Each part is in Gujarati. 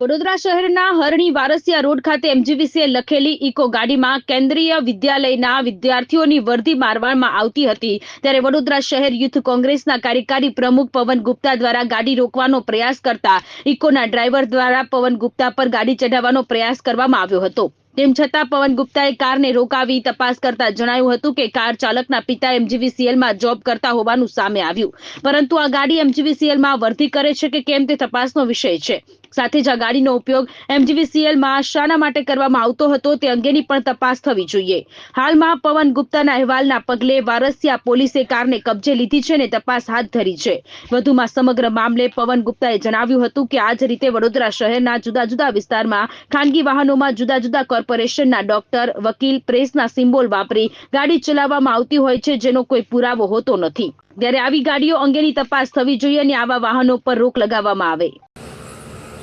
વડોદરા શહેરના હરણી વારસિયા રોડ ખાતે એમજીવીસીએ લખેલી ઇકો ગાડીમાં કેન્દ્રીય વિદ્યાલયના વિદ્યાર્થીઓની વર્ધી મારવામાં આવતી હતી. ત્યારે વડોદરા શહેર યુથ કોંગ્રેસના કાર્યકારી પ્રમુખ પવન ગુપ્તા દ્વારા ગાડી રોકવાનો પ્રયાસ કરતા ઇકોના ડ્રાઈવર દ્વારા પવન ગુપ્તા પર ગાડી ચઢાવવાનો પ્રયાસ કરવામાં આવ્યો હતો. તેમ છતાં પવન ગુપ્તાએ કારને રોકાવી તપાસ કરતા જણાવ્યું હતું કે કાર ચાલકના પિતા એમજીવીસીએલમાં જોબ કરતા હોવાનું સામે આવ્યું. પરંતુ આ ગાડી એમજીવીસીએલમાં વર્ધી કરે છે કે કેમ તે તપાસનો વિષય છે. સાથે જ આ ગાડીનો ઉપયોગ એમજીવીસીએલમાં શાના માટે કરવામાં આવતો હતો, તે અંગેની પણ તપાસ થવી જોઈએ. હાલમાં પવન ગુપ્તાના અહેવાલના પગલે વારસિયા પોલીસે કારને કબજે લીધી છે અને તપાસ હાથ ધરી છે. વધુમાં સમગ્ર મામલે પવન ગુપ્તાએ જણાવ્યું હતું કે આ જ રીતે વડોદરા શહેરના જુદા જુદા વિસ્તારમાં ખાનગી વાહનોમાં જુદા જુદા કોર્પોરેશનના ડોક્ટર, વકીલ, પ્રેસના સિમ્બોલ વાપરી ગાડી ચલાવવામાં આવતી હોય છે, જેનો કોઈ પુરાવો હોતો નથી. ત્યારે આવી ગાડીઓ અંગેની તપાસ થવી જોઈએ અને આવા વાહનો પર રોક લગાવવામાં આવે.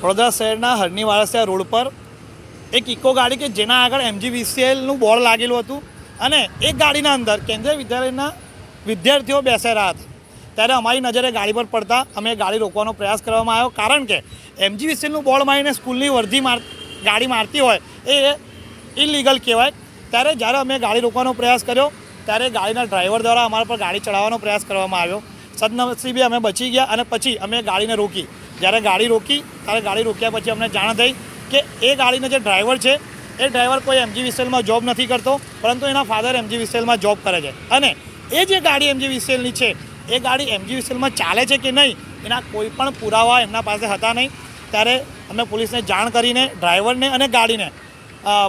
વડોદરા શહેરના હરની વારસિયા રોડ પર એક ઇકો ગાડી કે જેના આગળ એમજીવીસીએલનું બોર્ડ લાગેલું હતું અને એક ગાડીના અંદર કેન્દ્રીય વિદ્યાલયના વિદ્યાર્થીઓ બેસેલા હતા. ત્યારે અમારી નજરે ગાડી પર પડતા અમે ગાડી રોકવાનો પ્રયાસ કરવામાં આવ્યો કારણ કે એમજીવીસીએલનું બોર્ડ મારીને સ્કૂલની વર્ધી માર, ગાડી મારતી હોય એ ઇલીગલ કહેવાય. ત્યારે જ્યારે અમે ગાડી રોકવાનો પ્રયાસ કર્યો, ત્યારે ગાડીના ડ્રાઈવર દ્વારા અમારા પર ગાડી ચડાવવાનો પ્રયાસ કરવામાં આવ્યો. સદનસીબે અમે બચી ગયા અને પછી અમે ગાડીને રોકી. જ્યારે ગાડી રોકી, ત્યારે ગાડી રોક્યા પછી અમને જાણ થઈ કે એ ગાડીનો જે ડ્રાઈવર છે, એ ડ્રાઈવર કોઈ એમજી વિસેલમાં જોબ નથી કરતો, પરંતુ એના ફાધર એમજી વિસેલમાં જોબ કરે છે. અને એ જે ગાડી એમજી વિસેલની છે, એ ગાડી એમજી વિસેલમાં ચાલે છે કે નહીં, એના કોઈ પણ પુરાવા એમના પાસે હતા નહીં. ત્યારે અમે પોલીસને જાણ કરીને, ડ્રાઈવરને અને ગાડીને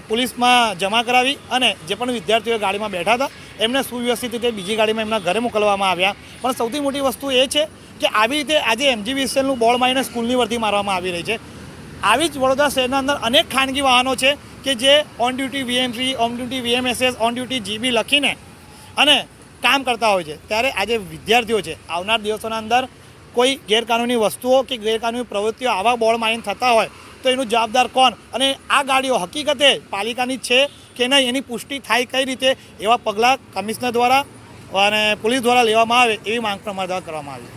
પોલીસમાં જમા કરાવી અને જે પણ વિદ્યાર્થીઓ ગાડીમાં બેઠા હતા, એમને સુવ્યવસ્થિત રીતે બીજી ગાડીમાં એમના ઘરે મોકલવામાં આવ્યા. પણ સૌથી મોટી વસ્તુ એ છે કે આવી રીતે આજે એમજીવીસીએલનું બોર્ડ મારીને સ્કૂલની વર્દી મારવામાં આવી રહી છે. આવી જ વડોદરા શહેરના અંદર અનેક ખાનગી વાહનો છે કે જે on duty VMC on duty VMSS on duty GB લખીને અને કામ કરતા હોય છે. ત્યારે આજે વિદ્યાર્થીઓ છે, આવનાર દિવસોના અંદર કોઈ ગેરકાનૂની વસ્તુઓ કે ગેરકાનૂની પ્રવૃત્તિઓ આવા બોર્ડ મારીને થતા હોય તો એનું જવાબદાર કોણ? અને આ ગાડીઓ હકીકતે પાલિકાની છે કે નહીં એની પુષ્ટિ થાય કઈ રીતે એવા પગલાં કમિશનર દ્વારા અને પોલીસ દ્વારા લેવામાં આવે એવી માંગ પણ અમારા દ્વારા કરવામાં આવી